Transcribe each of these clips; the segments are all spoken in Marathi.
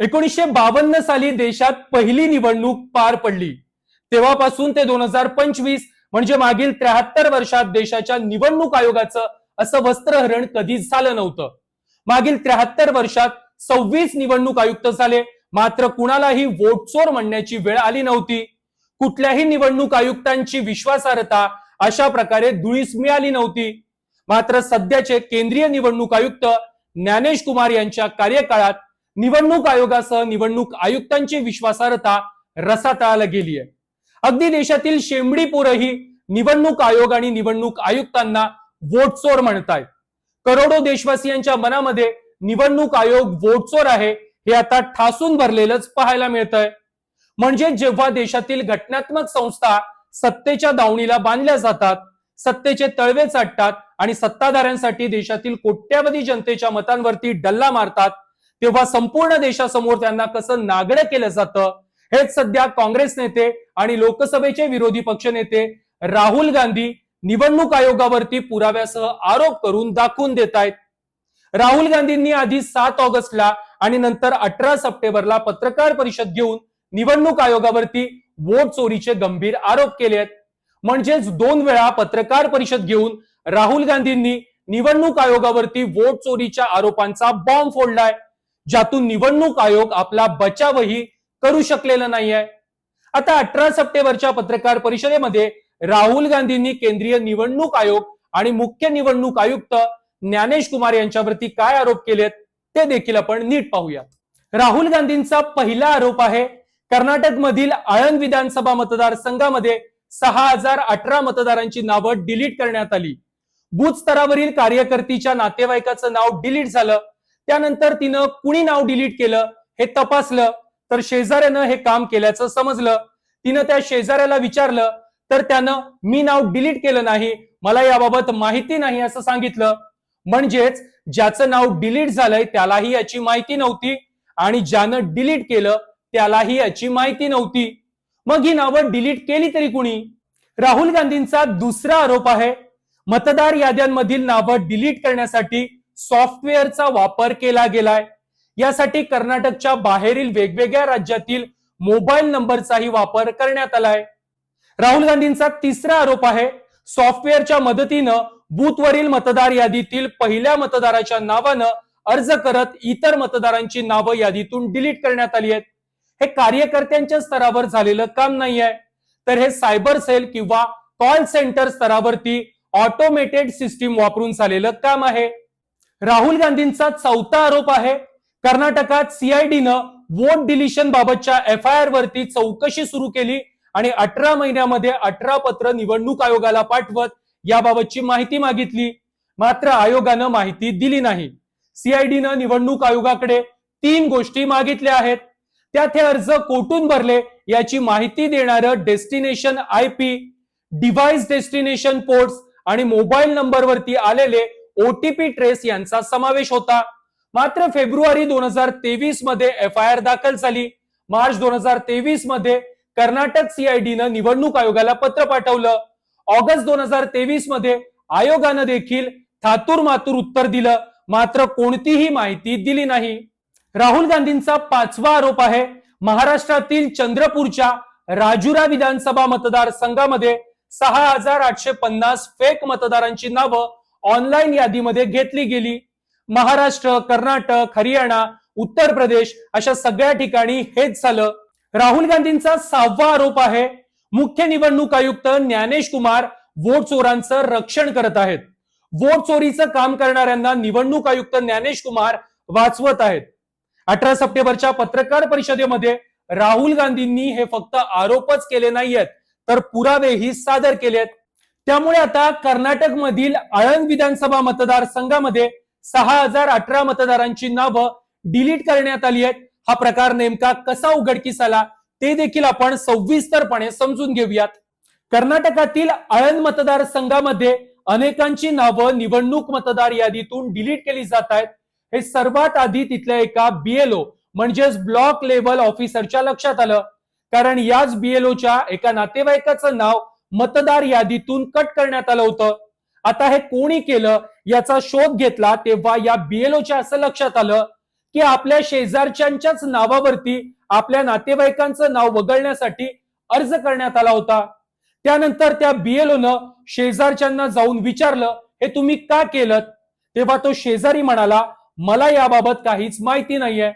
एकोणीसशे बावन्न साली देशात पहिली निवडणूक पार पडली. तेव्हापासून ते दोन हजार पंचवीस म्हणजे मागील त्र्याहत्तर वर्षात देशाच्या निवडणूक आयोगाचं असं वस्त्रहरण कधीच झालं नव्हतं. मागील त्र्याहत्तर वर्षात सव्वीस निवडणूक आयुक्त झाले. मात्र कुणालाही वोट चोर म्हणण्याची वेळ आली नव्हती. कुठल्याही निवडणूक आयुक्तांची विश्वासार्हता अशा प्रकारे धुळीस मिळाली नव्हती. मात्र सध्याचे केंद्रीय निवडणूक आयुक्त ज्ञानेश कुमार यांच्या कार्यकाळात निवडणूक आयोगासह निवडणूक आयुक्तांची विश्वासार्हता रसातळाला गेली आहे अगदी देशातील शेंबडीपूरही निवडणूक आयोग आणि निवडणूक आयुक्तांना वोट चोर म्हणतायत. करोडो देशवासियांच्या मनामध्ये निवडणूक आयोग वोट चोर आहे हे आता ठासून भरलेलंच पाहायला मिळतंय. म्हणजे जेव्हा देशातील घटनात्मक संस्था सत्तेच्या दावणीला बांधल्या जातात सत्तेचे तळवे चाटतात आणि सत्ताधाऱ्यांसाठी देशातील कोट्यावधी जनतेच्या मतांवरती डल्ला मारतात तेव्हा संपूर्ण देशासमोर त्यांना कसं नागडं केलं जातं हेच सध्या काँग्रेस नेते आणि लोकसभेचे विरोधी पक्ष नेते राहुल गांधी निवडणूक आयोगावरती पुराव्यासह आरोप करून दाखवून देत आहेत. राहुल गांधींनी आधी सात ऑगस्टला आणि नंतर अठरा सप्टेंबरला पत्रकार परिषद घेऊन निवडणूक आयोगावरती वोट चोरीचे गंभीर आरोप केले आहेत. म्हणजेच दोन वेळा पत्रकार परिषद घेऊन राहुल गांधींनी निवडणूक आयोगावरती वोट चोरीच्या आरोपांचा बॉम्ब फोडलाय. ज्यातून निवडणूक आयोग आपला बचावही करू शकलेला नाहीये. आता अठरा सप्टेंबरच्या पत्रकार परिषदेमध्ये राहुल गांधींनी केंद्रीय निवडणूक आयोग आणि मुख्य निवडणूक आयुक्त ज्ञानेश कुमार यांच्यावरती काय आरोप केलेत ते देखील आपण नीट पाहूया राहुल गांधींचा पहिला आरोप आहे कर्नाटक मधील आळंद विधानसभा मतदारसंघामध्ये सहा हजार अठरा मतदारांची नावं डिलीट करण्यात आली. बूथ स्तरावरील कार्यकर्तीच्या नातेवाईकाचं नाव डिलीट झालं त्यानंतर तिनं कुणी नाव डिलीट केलं हे तपासलं तर शेजाऱ्यानं हे काम केल्याचं समजलं. तिनं त्या शेजाऱ्याला विचारलं तर त्यानं मी नाव डिलीट केलं नाही मला याबाबत माहिती नाही असं सांगितलं. म्हणजेच ज्याचं नाव डिलीट झालंय त्यालाही याची माहिती नव्हती आणि ज्यानं डिलीट केलं त्यालाही याची माहिती नव्हती. मग ही नावं डिलीट केली तरी कुणी? राहुल गांधींचा दुसरा आरोप आहे. मतदार याद्यांमधील नावं डिलीट करण्यासाठी सॉफ्टवेअरचा वापर केला गेलाय. यासाठी कर्नाटकच्या बाहेरील वेगवेगळ्या राज्यातील मोबाईल नंबरचाही वापर करण्यात आलाय. राहुल गांधींचा तिसरा आरोप आहे सॉफ्टवेअरच्या मदतीनं बूथवरील मतदार यादीतील पहिल्या मतदाराच्या नावानं अर्ज करत इतर मतदारांची नावं यादीतून डिलीट करण्यात आली आहेत. हे कार्यकर्त्यांच्या स्तरावर झालेलं काम नाही आहे तर हे सायबर सेल किंवा कॉल सेंटर स्तरावरती ऑटोमेटेड सिस्टीम वापरून झालेलं काम आहे. राहुल गांधींचा चौथा आरोप आहे. कर्नाटकात सीआयडीनं वोट डिलिशन बाबतच्या एफ आय आर वरती चौकशी सुरू केली आणि अठरा महिन्यामध्ये अठरा पत्र निवडणूक आयोगाला पाठवत याबाबतची माहिती मागितली. मात्र आयोगानं माहिती दिली नाही. सीआयडीनं निवडणूक आयोगाकडे तीन गोष्टी मागितल्या आहेत. त्यात हे अर्ज कोठून भरले याची माहिती देणारं destination I P device destination ports आणि मोबाईल नंबरवरती आलेले ओटीपी ट्रेस यांचा समावेश होता. मात्र फेब्रुवारी दोन हजार तेवीसमध्ये एफ आय आर दाखल झाली. मार्च दोन हजार तेवीसमध्ये कर्नाटक सीआयडीनं निवडणूक आयोगाला पत्र पाठवलं. ऑगस्ट दोन हजार तेवीसमध्ये आयोगानं देखील थातूर मातूर उत्तर दिलं. मात्र कोणतीही माहिती दिली नाही. राहुल गांधींचा पाचवा आरोप आहे. महाराष्ट्रातील चंद्रपूरच्या राजुरा विधानसभा मतदारसंघामध्ये सहा हजार आठशे पन्नास फेक मतदारांची नावं ऑनलाईन यादीमध्ये घेतली गेली. महाराष्ट्र कर्नाटक हरियाणा उत्तर प्रदेश अशा सगळ्या ठिकाणी हेच झालं. राहुल गांधींचा सहावा आरोप आहे. मुख्य निवडणूक आयुक्त ज्ञानेश कुमार वोट चोरांचं रक्षण करत आहेत. वोट चोरीचं काम करणाऱ्यांना निवडणूक आयुक्त ज्ञानेश कुमार वाचवत आहेत. अठरा सप्टेंबरच्या पत्रकार परिषदेमध्ये राहुल गांधींनी हे फक्त आरोपच केले नाहीयेत तर पुरावेही सादर केलेत. त्यामुळे आता कर्नाटक मधील आळंद विधानसभा मतदारसंघामध्ये सहा हजार अठरा मतदारांची नावं डिलीट करण्यात आली आहेत. हा प्रकार नेमका कसा उघडकीस आला ते देखील आपण सविस्तरपणे समजून घेऊयात. कर्नाटकातील आळंद मतदारसंघामध्ये अनेकांची नावं निवडणूक मतदार यादीतून डिलीट केली जात आहेत. हे सर्वात आधी तिथल्या एका बीएलओ म्हणजेच ब्लॉक लेवल ऑफिसरच्या लक्षात आलं. कारण याच बीएलओच्या एका नातेवाईकाचं नाव मतदार यादीतून कट करण्यात आलं होतं. आता हे कोणी केलं याचा शोध घेतला तेव्हा या बीएलओच्या असं लक्षात आलं की आपल्या शेजारच्यांच्याच नावावरती आपल्या नातेवाईकांचं नाव वगळण्यासाठी अर्ज करण्यात आला होता. त्यानंतर त्या बीएलओनं शेजारच्यांना जाऊन विचारलं हे तुम्ही का केलं तेव्हा तो शेजारी म्हणाला मला याबाबत काहीच माहिती नाहीये.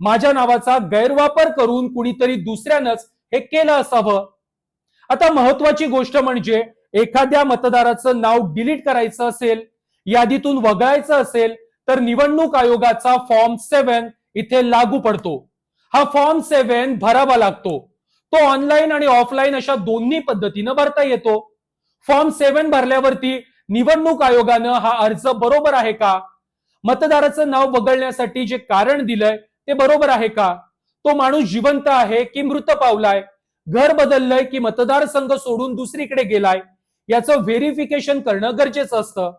माझ्या नावाचा गैरवापर करून कुणीतरी दुसऱ्यानंच हे केलं असावं. आता महत्वाची गोष्ट म्हणजे एखाद्या मतदाराचं नाव डिलीट करायचं असेल यादीतून वगळायचं असेल तर निवडणूक आयोगाचा फॉर्म सेव्हन इथे लागू पडतो. हा फॉर्म सेव्हन भरावा लागतो. तो ऑनलाईन आणि ऑफलाईन अशा दोन्ही पद्धतीनं भरता येतो. फॉर्म सेव्हन भरल्यावरती निवडणूक आयोगानं हा अर्ज बरोबर आहे का? मतदाराचं नाव वगळण्यासाठी जे कारण दिलंय ते बरोबर आहे का? तो माणूस जिवंत आहे की मृत पावलाय? घर बदललंय की मतदारसंघ सोडून दुसरीकडे गेलाय याचं व्हेरिफिकेशन करणं गरजेचं असतं.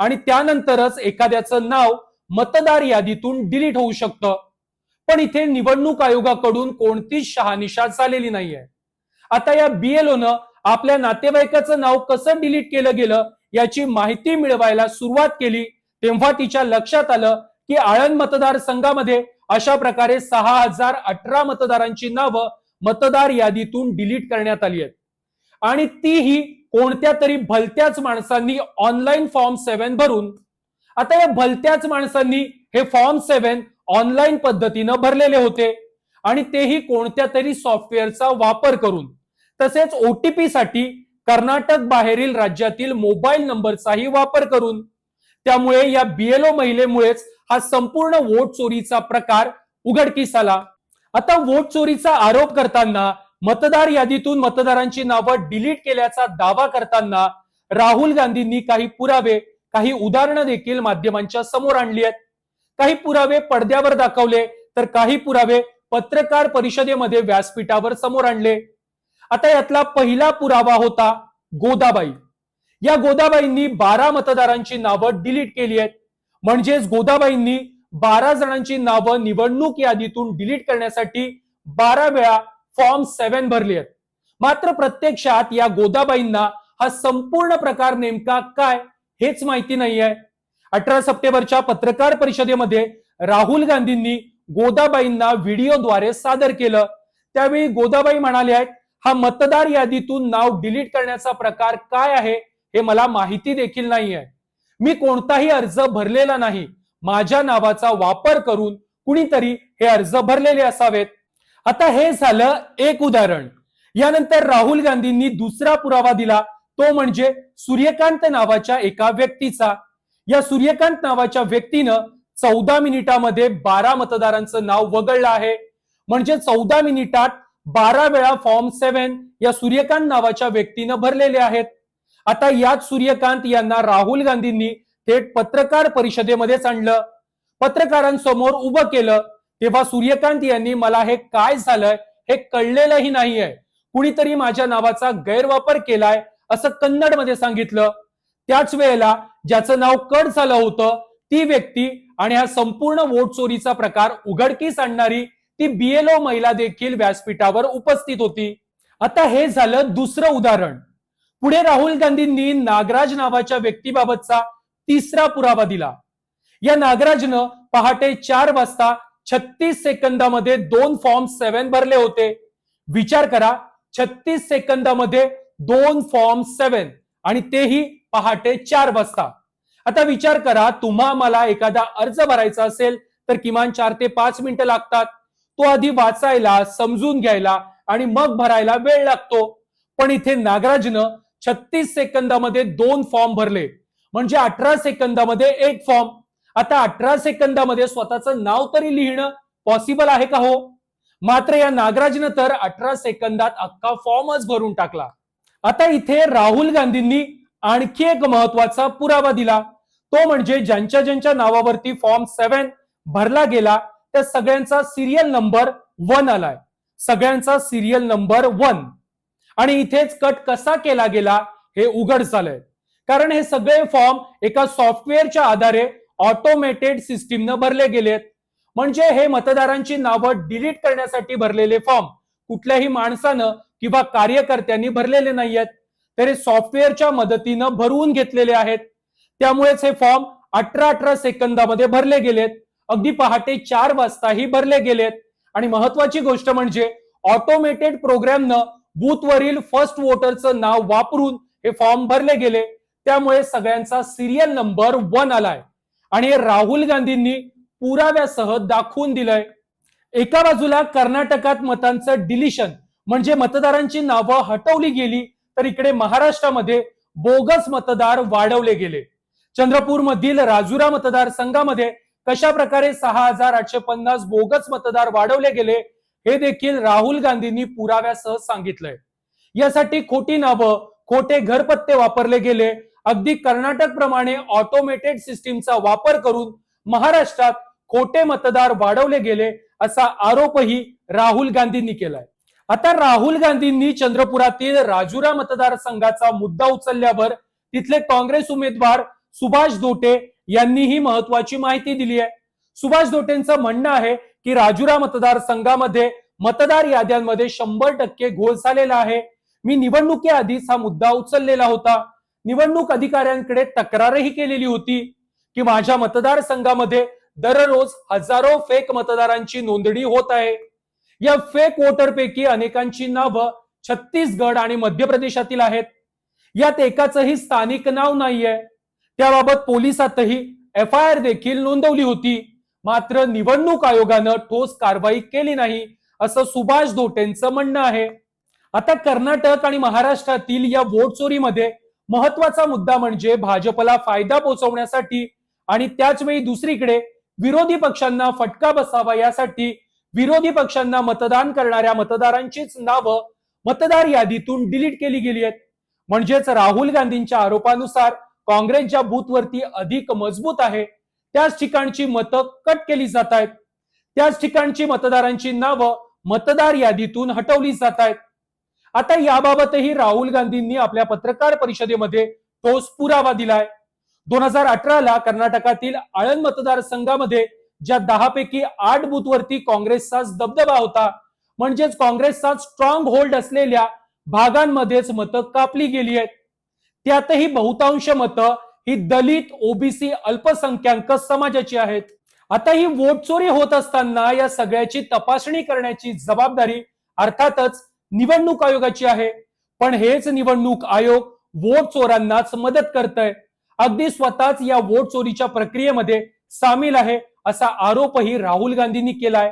आणि त्यानंतरच एखाद्याचं नाव मतदार यादीतून डिलीट होऊ शकतं. पण इथे निवडणूक आयोगाकडून कोणतीच शहानिशा झालेली नाहीये. आता या बीएलओनं आपल्या नातेवाईकाचं नाव कसं डिलीट केलं गेलं याची माहिती मिळवायला सुरुवात केली तेव्हा तिच्या लक्षात आलं की आळंद मतदारसंघामध्ये अशा प्रकारे सहा हजार अठरा मतदारांची नावं मतदार यादीतून डिलीट करण्यात आली आहेत. आणि तीही कोणत्या तरी भलत्याच माणसांनी ऑनलाईन फॉर्म सेव्हन भरून आता या भलत्याच माणसांनी हे फॉर्म सेव्हन ऑनलाईन पद्धतीनं भरलेले होते आणि तेही कोणत्या तरी सॉफ्टवेअरचा वापर करून. तसेच ओटीपी साठी कर्नाटक बाहेरील राज्यातील मोबाईल नंबरचाही वापर करून त्यामुळे या बीएलओ महिलेमुळेच हा संपूर्ण वोट चोरीचा प्रकार उघडकीस आला. आता वोट चोरीचा आरोप करताना मतदार यादीतून मतदारांची नावं डिलीट केल्याचा दावा करताना राहुल गांधींनी काही पुरावे काही उदाहरणं देखील माध्यमांच्या समोर आणली आहेत. काही पुरावे पडद्यावर दाखवले तर काही पुरावे पत्रकार परिषदेमध्ये व्यासपीठावर समोर आणले. आता यातला पहिला पुरावा होता गोदाबाई. या गोदाबाईंनी बारा मतदारांची नावं डिलीट केली आहेत. म्हणजेच गोदाबाईंनी बारा जणांची नावं निवडणूक यादीतून डिलीट करण्यासाठी बारा वेळा फॉर्म सेव्हन भरली आहेत. मात्र प्रत्यक्षात या गोदाबाईंना हा संपूर्ण प्रकार नेमका काय हेच माहिती नाही आहे अठरा सप्टेंबरच्या पत्रकार परिषदेमध्ये राहुल गांधींनी गोदाबाईंना व्हिडिओद्वारे सादर केलं. त्यावेळी गोदाबाई म्हणाले आहेत हा मतदार यादीतून नाव डिलीट करण्याचा प्रकार काय आहे हे मला माहिती देखील नाही आहे मी कोणताही अर्ज भरलेला नाही. माझ्या नावाचा वापर करून कुणीतरी हे अर्ज भरलेले असावेत? आता हे झालं एक उदाहरण. यानंतर राहुल गांधींनी दुसरा पुरावा दिला. तो म्हणजे सूर्यकांत नावाच्या एका व्यक्तीचा. या सूर्यकांत नावाच्या व्यक्तीनं चौदा मिनिटामध्ये बारा मतदारांचं नाव वगळलं आहे. म्हणजे चौदा मिनिटात बारा वेळा फॉर्म सेव्हन या सूर्यकांत नावाच्या व्यक्तीनं भरलेले आहेत. आता याच सूर्यकांत यांना राहुल गांधींनी थेट पत्रकार परिषदेमध्येच आणलं. पत्रकारांसमोर उभं केलं. तेव्हा सूर्यकांत यांनी मला हे काय झालंय हे कळलेलंही नाहीये. कुणीतरी माझ्या नावाचा गैरवापर केलाय असं कन्नडमध्ये सांगितलं. त्याच वेळेला ज्याचं नाव कट झालं होतं ती व्यक्ती आणि हा संपूर्ण वोट चोरीचा प्रकार उघडकीस आणणारी ती बीएलओ महिला देखील व्यासपीठावर उपस्थित होती. आता हे झालं दुसरं उदाहरण. पुढे राहुल गांधींनी नागराज नावाच्या व्यक्तीबाबतचा तिसरा पुरावा दिला. या नागराजनं पहाटे चार वाजता छत्तीस सेकंदामध्ये दोन फॉर्म सेव्हन भरले होते. विचार करा छत्तीस सेकंदामध्ये दोन फॉर्म सेव्हन आणि तेही पहाटे चार वाजता. आता विचार करा तुम्हा मला एखादा अर्ज भरायचा असेल तर किमान चार ते पाच मिनिटं लागतात. तो आधी वाचायला समजून घ्यायला आणि मग भरायला वेळ लागतो. पण इथे नागराजनं छत्तीस सेकंदामध्ये दोन फॉर्म भरले. म्हणजे अठरा सेकंदामध्ये एक फॉर्म आता अठरा सेकंदामध्ये स्वतःचं नाव तरी लिहिणं पॉसिबल आहे का हो? मात्र या नागराजनं तर अठरा सेकंदात अख्खा फॉर्मच भरून टाकला. आता इथे राहुल गांधींनी आणखी एक महत्त्वाचा पुरावा दिला. तो म्हणजे ज्यांच्या ज्यांच्या नावावरती फॉर्म सेव्हन भरला गेला त्या सगळ्यांचा सिरियल नंबर वन आलाय. सगळ्यांचा सिरियल नंबर वन आणि इथेच कट कसा केला गेला हे उघड झालंय. कारण हे सगळे फॉर्म एका सॉफ्टवेअरच्या आधारे ऑटोमेटेड सिस्टीमनं भरले गेलेत. म्हणजे हे मतदारांची नावं डिलीट करण्यासाठी भरलेले फॉर्म कुठल्याही माणसानं किंवा कार्यकर्त्यांनी भरलेले नाहीयेत. तर हे सॉफ्टवेअरच्या मदतीनं भरवून घेतलेले आहेत. त्यामुळेच हे फॉर्म अठरा अठरा सेकंदामध्ये भरले गेलेत. अगदी पहाटे चार वाजताही भरले गेलेत. आणि महत्वाची गोष्ट म्हणजे ऑटोमेटेड प्रोग्रॅमनं बूथवरील फर्स्ट वोटरचं नाव वापरून हे फॉर्म भरले गेले. त्यामुळे सगळ्यांचा सिरियल नंबर वन आलाय. आणि हे राहुल गांधींनी पुराव्यासह दाखवून दिलंय. एका बाजूला कर्नाटकात मतांचं डिलिशन म्हणजे मतदारांची नावं हटवली गेली तर इकडे महाराष्ट्रामध्ये बोगस मतदार वाढवले गेले. चंद्रपूर मधील राजुरा मतदारसंघामध्ये कशा प्रकारे सहा हजार आठशे पन्नास बोगस मतदार वाढवले गेले हे देखील राहुल गांधींनी पुराव्यासह सांगितलंय. यासाठी खोटी नावं खोटे घरपत्ते वापरले गेले अगदी कर्नाटक प्रमाणे ऑटोमेटेड सिस्टीमचा वापर करून महाराष्ट्रात खोटे मतदार वाढवले गेले असा आरोपही राहुल गांधींनी केलाय. आता राहुल गांधींनी चंद्रपुरातील राजुरा मतदारसंघाचा मुद्दा उचलल्यावर तिथले काँग्रेस उमेदवार सुभाष दोटे यांनीही महत्वाची माहिती दिली आहे. सुभाष दोटेंचं म्हणणं आहे की राजुरा मतदारसंघामध्ये मतदार याद्यांमध्ये शंभर टक्के घोळ झालेला आहे. मी निवडणुकीआधीच हा मुद्दा उचललेला होता. निवडणूक अधिकाऱ्यांकडे तक्रारही केलेली होती की माझ्या मतदारसंघामध्ये दररोज हजारो फेक मतदारांची नोंदणी होत आहे. या फेक वोटरपैकी अनेकांची नावं छत्तीसगड आणि मध्य प्रदेशातील आहेत. यात एकाचंही स्थानिक नाव नाहीये. त्याबाबत पोलिसातही एफ आय आर देखील नोंदवली होती. मात्र निवडणूक आयोगानं ठोस कारवाई केली नाही असं सुभाष धोटेंचं म्हणणं आहे. आता कर्नाटक आणि महाराष्ट्रातील या वोट चोरीमध्ये महत्त्वाचा मुद्दा म्हणजे भाजपला फायदा पोहोचवण्यासाठी आणि त्याचवेळी दुसरीकडे विरोधी पक्षांना फटका बसावा यासाठी विरोधी पक्षांना मतदान करणाऱ्या मतदारांचीच नावं मतदार यादीतून डिलीट केली गेली आहेत. म्हणजेच राहुल गांधींच्या आरोपानुसार काँग्रेसच्या बूथवरती अधिक मजबूत आहे. त्याच ठिकाणची मतं कट केली जात आहेत. त्याच ठिकाणची मतदारांची नावं मतदार यादीतून हटवली जात आहेत. आता याबाबतही राहुल गांधींनी आपल्या पत्रकार परिषदेमध्ये ठोस पुरावा दिलाय. दोन हजार अठराला कर्नाटकातील आळंद मतदारसंघामध्ये ज्या दहा पैकी आठ बूथवरती काँग्रेसचाच दबदबा होता म्हणजेच काँग्रेसचा स्ट्रॉंग होल्ड असलेल्या भागांमध्येच मतं कापली गेली आहेत. त्यातही बहुतांश मतं ही दलित ओबीसी अल्पसंख्याक समाजाची आहेत. आता ही वोट चोरी होत असताना या सगळ्याची तपासणी करण्याची जबाबदारी अर्थातच निवडणूक आयोगाची आहे. पण हेच निवडणूक आयोग वोट चोरांनाच मदत करतय. अगदी स्वतःच या वोट चोरीच्या प्रक्रियेमध्ये सामील आहे असा आरोपही राहुल गांधींनी केलाय.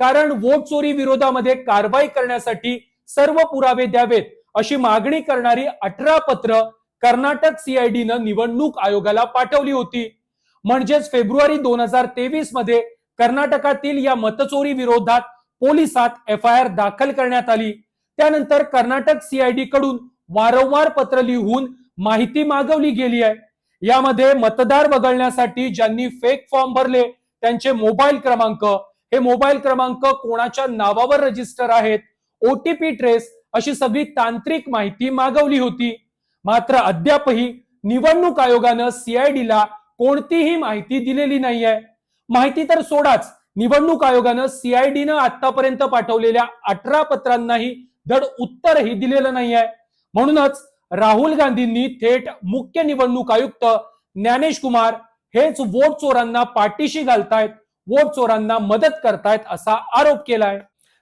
कारण वोट चोरी विरोधामध्ये कारवाई करण्यासाठी सर्व पुरावे द्यावेत अशी मागणी करणारी अठरा पत्र कर्नाटक सीआयडीनं निवडणूक आयोगाला पाठवली होती. म्हणजेच फेब्रुवारी दोन हजार तेवीसमध्ये कर्नाटकातील या मतचोरी विरोधात पोलिसात एफ आय आर दाखल करण्यात आली. त्यानंतर कर्नाटक सीआयडी कडून वारंवार पत्र लिहून माहिती मागवली गेली आहे. यामध्ये मतदार वगळण्यासाठी ज्यांनी फेक फॉर्म भरले त्यांचे मोबाईल क्रमांक हे मोबाईल क्रमांक कोणाच्या नावावर रजिस्टर आहेत ओटीपी ट्रेस अशी सगळी तांत्रिक माहिती मागवली होती. मात्र अद्यापही निवडणूक आयोगानं सीआयडीला कोणतीही माहिती दिलेली नाही आहे माहिती तर सोडाच निवडणूक आयोगानं सीआयडीनं आतापर्यंत पाठवलेल्या अठरा पत्रांनाही धड उत्तरही दिलेलं नाही आहे म्हणूनच राहुल गांधींनी थेट मुख्य निवडणूक आयुक्त ज्ञानेश कुमार हेच वोट चोरांना पाठीशी घालतायत वोट चोरांना मदत करतायत असा आरोप केलाय.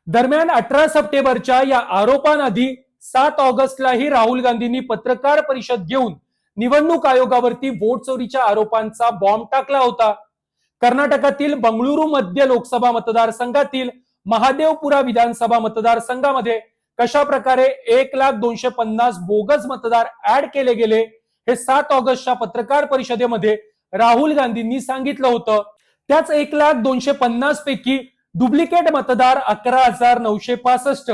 दरम्यान अठरा सप्टेंबरच्या या आरोपांआधी सात ऑगस्टलाही राहुल गांधींनी पत्रकार परिषद घेऊन निवडणूक आयोगावरती वोट चोरीच्या आरोपांचा बॉम्ब टाकला होता. कर्नाटकातील बंगळुरू मध्य लोकसभा मतदारसंघातील महादेवपुरा विधानसभा मतदारसंघामध्ये कशा प्रकारे एक लाख दोनशे पन्नास बोगस मतदार ऍड केले गेले हे सात ऑगस्टच्या पत्रकार परिषदेमध्ये राहुल गांधींनी सांगितलं होतं. त्याच एक लाख दोनशे पन्नास पैकी डुप्लिकेट मतदार अकरा हजार नऊशे पासष्ट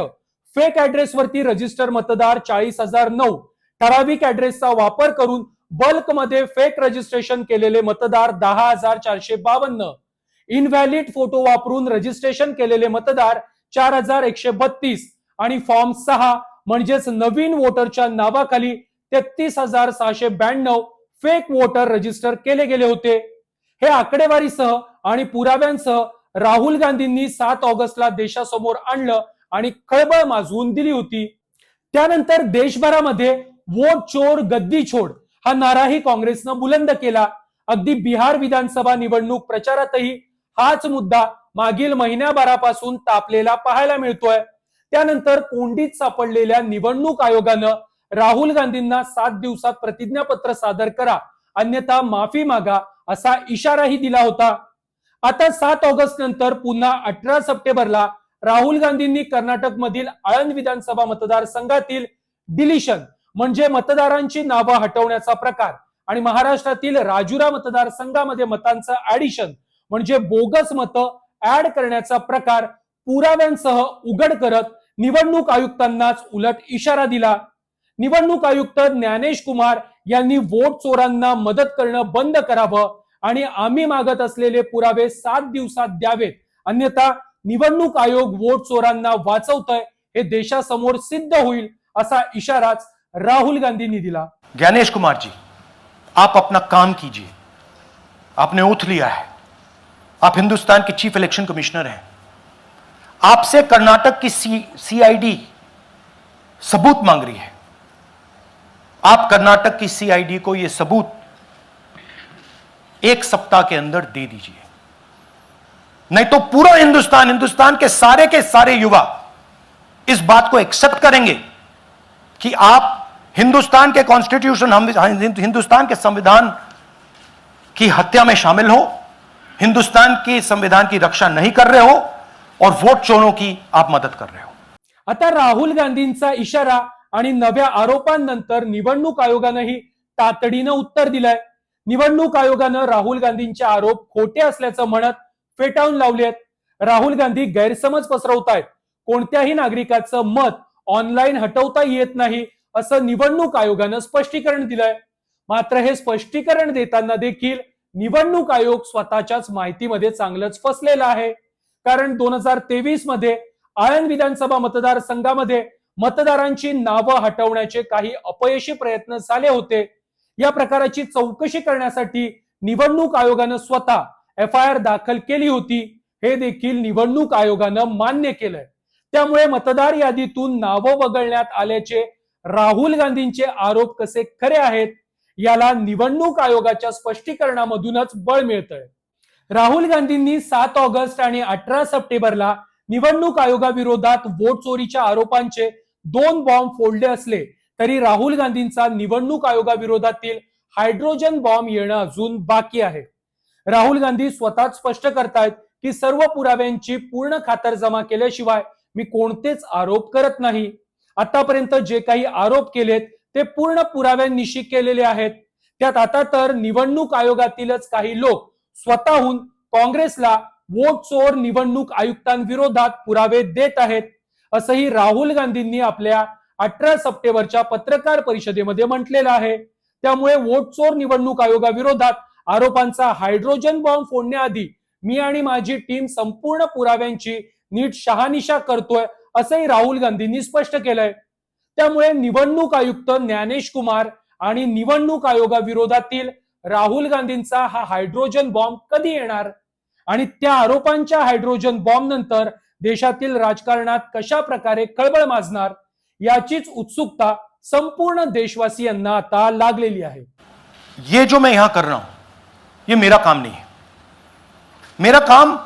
फेक ऍड्रेस वरती रजिस्टर मतदार चाळीस हजार नऊ ठराविक ऍड्रेसचा वापर करून बल्कमध्ये फेक रजिस्ट्रेशन केलेले मतदार दहा हजार चारशे बावन्न इनव्हॅलिड फोटो वापरून रजिस्ट्रेशन केलेले मतदार चार हजार एकशे बत्तीस आणि फॉर्म सहा म्हणजेच नवीन वोटरच्या नावाखाली तेहतीस हजार सहाशे ब्याण्णव फेक वोटर रजिस्टर केले गेले होते. हे आकडेवारीसह आणि पुराव्यांसह राहुल गांधींनी सात ऑगस्टला देशासमोर आणलं आणि खळबळ माजवून दिली होती. त्यानंतर देशभरामध्ये वोट चोर गद्दी छोड हा नाराही काँग्रेसनं बुलंद केला. अगदी बिहार विधानसभा निवडणूक प्रचारातही हाच मुद्दा मागील महिन्याभरापासून तापलेला पाहायला मिळतोय. त्यानंतर कोंडीत सापडलेल्या निवडणूक आयोगानं राहुल गांधींना सात दिवसात प्रतिज्ञापत्र सादर करा अन्यथा माफी मागा असा इशाराही दिला होता. आता सात ऑगस्ट नंतर पुन्हा अठरा सप्टेंबरला राहुल गांधींनी कर्नाटक मधील आळंद विधानसभा मतदारसंघातील डिलिशन म्हणजे मतदारांची नावं हटवण्याचा प्रकार आणि महाराष्ट्रातील राजुरा मतदारसंघामध्ये मतांचं ऍडिशन म्हणजे बोगस मतं ऍड करण्याचा प्रकार पुराव्यांसह उघड करत निवडणूक आयुक्तांनाच उलट इशारा दिला. निवडणूक आयुक्त ज्ञानेश कुमार यांनी वोट चोरांना मदत करणं बंद करावं आणि आम्ही मागत असलेले पुरावे सात दिवसात द्यावेत. अन्यथा निवडणूक आयोग वोट चोरांना वाचवतय हे देशासमोर सिद्ध होईल असा इशाराच राहुल गांधींनी दिला. ज्ञानेश कुमार जी आप अपना काम कीजिए. आपने उठ लिया है. आप हिंदुस्तान के चीफ इलेक्शन कमिश्नर हैं. आपसे कर्नाटक की सी सीआईडी सबूत मांग रही है। आप कर्नाटक की सीआईडी को यह सबूत एक सप्ताह के अंदर दे दीजिए। नहीं तो पूरा हिंदुस्तान हिंदुस्तान के सारे के सारे युवा इस बात को एक्सेप्ट करेंगे कि आप हिंदुस्तान के कॉन्स्टिट्यूशन, हम हिंदुस्तान के संविधान की हत्या में शामिल हो, हिंदुस्तान के संविधान की रक्षा नहीं कर रहे हो और वोट चोरों की आप मदद कर रहे हो। आता राहुल गांधींचा इशारा आणि नव्या आरोपांनंतर निवडणूक आयोगानंही तातडीनं उत्तर दिलंय. निवडणूक आयोगानं राहुल गांधींचे आरोप खोटे असल्याचं म्हणत फेटाळून लावले आहेत. राहुल गांधी गैरसमज पसरवतायत. कोणत्याही नागरिकाचं मत ऑनलाईन हटवता येत नाही असं निवडणूक आयोगानं स्पष्टीकरण दिलंय. मात्र हे स्पष्टीकरण देताना देखील निवडणूक आयोग स्वतःच्याच माहितीमध्ये चांगलंच फसलेला आहे. कारण दोन हजार तेवीसमध्ये आळंद विधानसभा मतदारसंघामध्ये मतदारांची नावं हटवण्याचे काही अपयशी प्रयत्न झाले होते. या प्रकाराची चौकशी करण्यासाठी निवडणूक आयोगानं स्वतः एफ आय आर दाखल केली होती. हे देखील निवडणूक आयोगानं मान्य केलंय. त्यामुळे मतदार यादीतून नावं वगळण्यात आल्याचे राहुल गांधींचे आरोप कसे खरे आहेत याला निवडणूक आयोगाच्या स्पष्टीकरणामधूनच बळ मिळतंय. राहुल गांधींनी सात ऑगस्ट आणि अठरा सप्टेंबरला निवडणूक आयोगाविरोधात वोट चोरीच्या आरोपांचे दोन बॉम्ब फोडले असले तरी राहुल गांधींचा निवडणूक आयोगाविरोधातील हायड्रोजन बॉम्ब येणं अजून बाकी आहे. राहुल गांधी स्वतःच स्पष्ट करतायत की सर्व पुराव्यांची पूर्ण खातरजमा केल्याशिवाय मी कोणतेच आरोप करत नाही. आतापर्यंत जे काही आरोप केलेत ते पूर्ण पुराव्यांनिशी केलेले आहेत. त्यात आता तर निवडणूक आयोगातीलच काही लोक स्वतःहून काँग्रेसला वोट चोर निवडणूक आयुक्तांविरोधात पुरावे देत आहेत असंही राहुल गांधींनी आपल्या अठरा सप्टेंबरच्या पत्रकार परिषदेमध्ये म्हटलेलं आहे. त्यामुळे वोट चोर निवडणूक आयोगाविरोधात आरोपांचा हायड्रोजन बॉम्ब फोडण्याआधी मी आणि माझी टीम संपूर्ण पुराव्यांची नीट शहानिशा करतोय असंही राहुल गांधींनी स्पष्ट केलंय. त्यामुळे निवडणूक आयुक्त ज्ञानेश कुमार आणि निवडणूक आयोगाविरोधातील राहुल गांधींचा हा हायड्रोजन बॉम्ब कधी येणार? आणि त्या आरोपांच्या हायड्रोजन बॉम्ब नंतर देशातील राजकारणात कशा प्रकारे खळबळ माजणार याचीच उत्सुकता संपूर्ण देशवासियांना आता लागलेली आहे. ये जो मैं यहां कर रहा हूं ये मेरा काम नहीं है। मेरा काम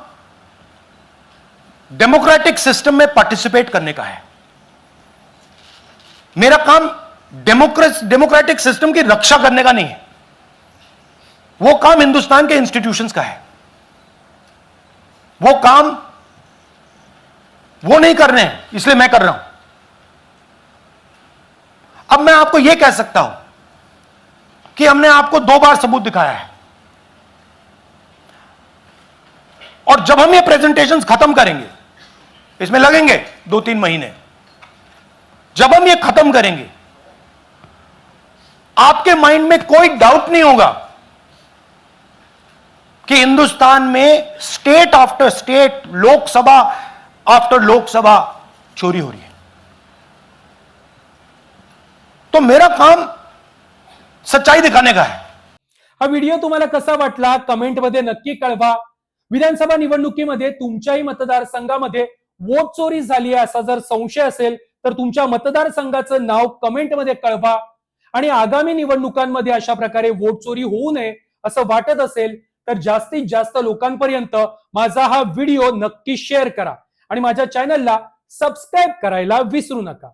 डेमोक्रेटिक सिस्टम में पार्टिसिपेट करने का है। मेरा काम डेमोक्रेस डेमोक्रेटिक सिस्टम की रक्षा करने का नहीं है। वो काम हिंदुस्तान के इंस्टीट्यूशंस का है। वो काम वो नहीं कर रहे हैं, इसलिए मैं कर रहा हूँ। अब मैं आपको यह कह सकता हूँ कि हमने आपको दो बार सबूत दिखाया है। और जब हम ये प्रेजेंटेशंस खत्म करेंगे, इसमें लगेंगे दो तीन महीने, जब हम ये खत्म करेंगे, आपके माइंड में कोई डाउट नहीं होगा कि हिंदुस्तान में state after state Lok Sabha after Lok Sabha चोरी हो रही है। तो मेरा काम सच्चाई दिखाने का है। हा व्हिडिओ तुम्हाला कसा वाटला? कमेंटमध्ये नक्की कळवा. विधानसभा निवडणुकीमध्ये तुमच्याही मतदारसंघामध्ये वोट चोरी झाली आहे असा जर संशय असेल तर तुमच्या मतदारसंघाचं नाव कमेंटमध्ये कळवा. आणि आगामी निवडणुकांमध्ये अशा प्रकारे वोट चोरी होऊ नये असं वाटत असेल तर जास्तीत जास्त लोकांपर्यंत माझा हा व्हिडिओ नक्की शेअर करा. आणि माझ्या चॅनलला सबस्क्राईब करायला विसरू नका.